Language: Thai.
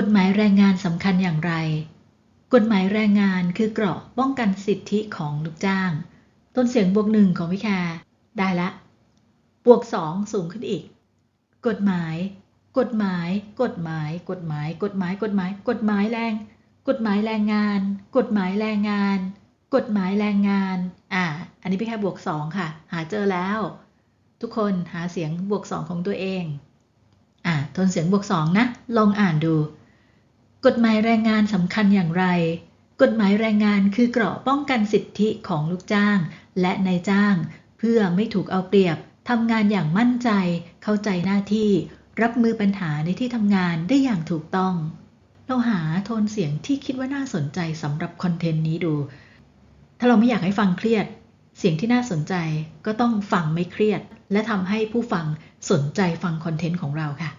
กฎหมายแรงงานสำคัญอย่างไร กฎหมายแรงงานคือเกราะป้องกันสิทธิของลูกจ้าง ต้นเสียงบวกหนึ่งของวิแคร์ได้ละ บวกสองสูงขึ้นอีก กฎหมาย กฎหมาย กฎหมาย กฎหมาย กฎหมาย กฎหมาย กฎหมายแรง กฎหมายแรงงาน กฎหมายแรงงาน กฎหมายแรงงาน อ่า อันนี้พี่แค่บวกสองค่ะ หาเจอแล้ว ทุกคนหาเสียงบวกสองของตัวเอง อ่า ทนเสียงบวกสองนะ ลองอ่านดู กฎหมายแรงงานสำคัญอย่างไร กฎหมายแรงงานคือเกราะป้องกันสิทธิของลูกจ้าง และนายจ้าง เพื่อไม่ถูกเอาเปรียบทำงานอย่างมั่นใจ เข้าใจหน้าที่ รับมือปัญหาในที่ทำงานได้อย่างถูกต้อง เราหาโทนเสียงที่คิดว่าน่าสนใจสำหรับคอนเทนต์นี้ดู ถ้าเราไม่อยากให้ฟังเครียด เสียงที่น่าสนใจก็ต้องฟังไม่เครียด และทำให้ผู้ฟังสนใจฟังคอนเทนต์ของเราค่ะ